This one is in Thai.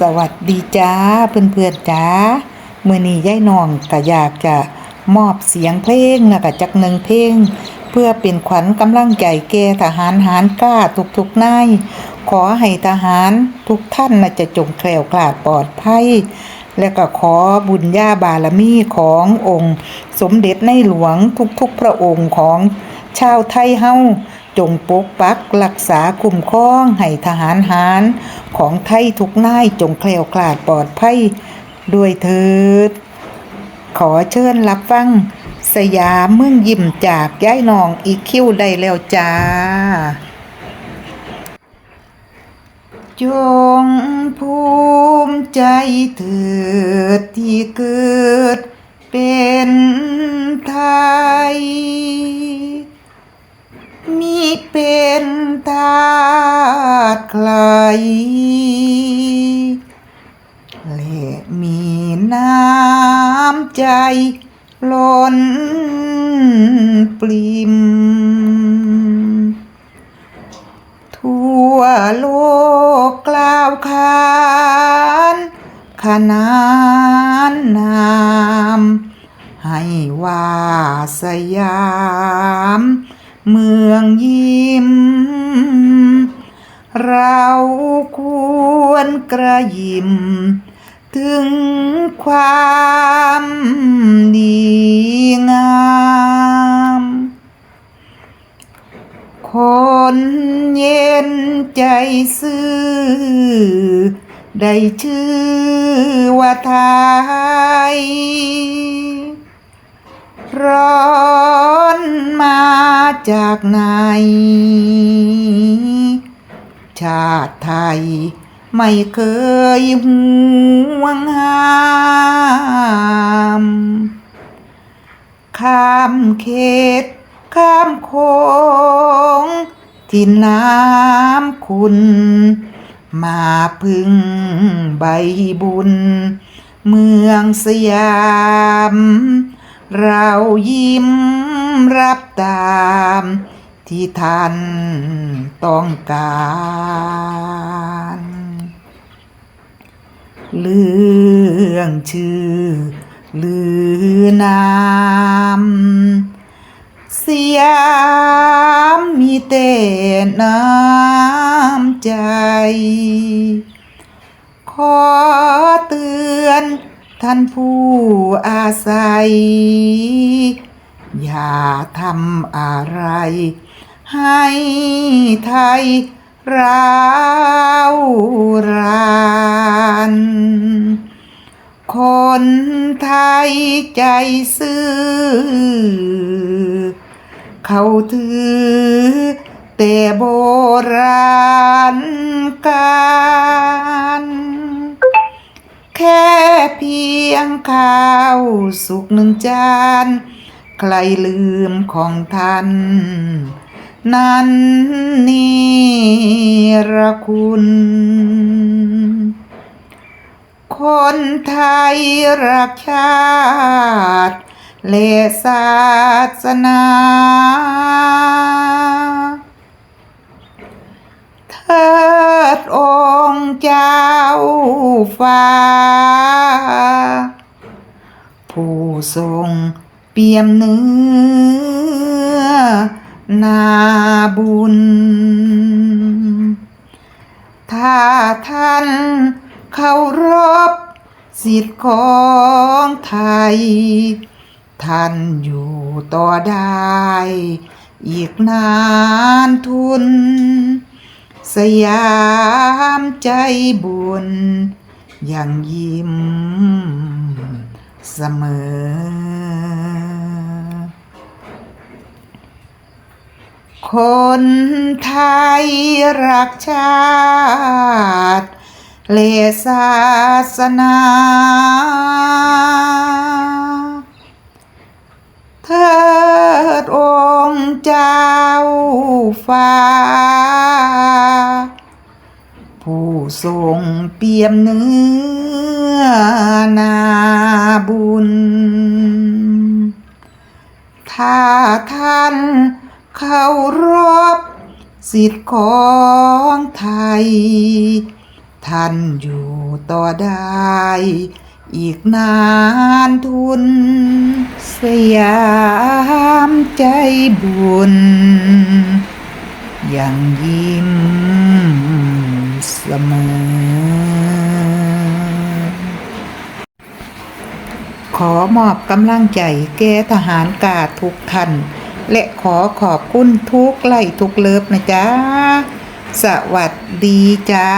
สวัสดีจ้าเพื่อนๆจ้าเมื่อนี้ยายน้องก็อยากจะมอบเสียงเพลงนะก็จักหนึ่งเพลง เพื่อเป็นขวัญกำลังใจแก่ทหารหารกล้าทุกๆนายขอให้ทหารทุกท่านนะจะจงแคล้วคลาดปลอดภัย และก็ขอบุญญาบารมีขององค์ สมเด็จในหลวงทุกๆพระองค์ของชาวไทยเฮา จงปกปักรักษาคุ้มครองให้ทหารหารของไทยทุกนายจงแคล้วคลาดปลอดภัยด้วยเถิด ขอเชิญรับฟัง สยามเมืองยิ้มจากย้ายนองอีคิวได้แล้วจ้า จงภูมิใจเถิดที่เกิดเป็นไท มีน้ำใจล้นปริม ทั่วโลกกล่าวขานขนานนาม ให้ว่าสยาม เมืองยิ้ม เราควรกระยิม ถึงความดีงาม คนเย็นใจซื่อ ได้ชื่อว่าไทย ร้อนมาจากไหน ชาติไทย ไม่เคยห่วงห้ามข้ามเขตข้ามโคงที่น้ำคุณ มาพึ่งใบบุญ เมืองสยาม เรายิ้มรับตามที่ท่านต้องการ เรื่องชื่อลือนามสยามมีแต่น้ำใจ ขอเตือนท่านผู้อาศัย อย่าทำอะไรให้ไทย ร้าวรานคนไทยใจซื่อ เขาถือแต่โบราณการแค่เพียงข้าวสุกหนึ่งจาน ใครลืมของท่าน นั้นนี่ รคุณ คนไทยรักชาติและศาสนา เทิดองค์เจ้าฟ้า ผู้ทรงเปี่ยมเนื้อนาบุญ ถ้าท่านเคารพสิทธิ์ของไทย ท่านอยู่ต่อได้ อีกนานทุน สยามใจบุญยังยิ้มเสมอ คนไทยรักชาติแลศาสนา เทิดองค์เจ้าฟ้า ผู้ทรงเปี่ยมเนื้อนาบุญ ถ้าท่าน เคารพสิทธิ์ของไทย ท่านอยู่ต่อได้ อีกนานทุน สยามใจบุญ ยังยิ้มเสมอขอมอบกำลังใจแก่ทหารกาดทุกท่าน และขอขอบคุณทุกไล่ทุกเลิฟนะจ๊ะ สวัสดีจ้า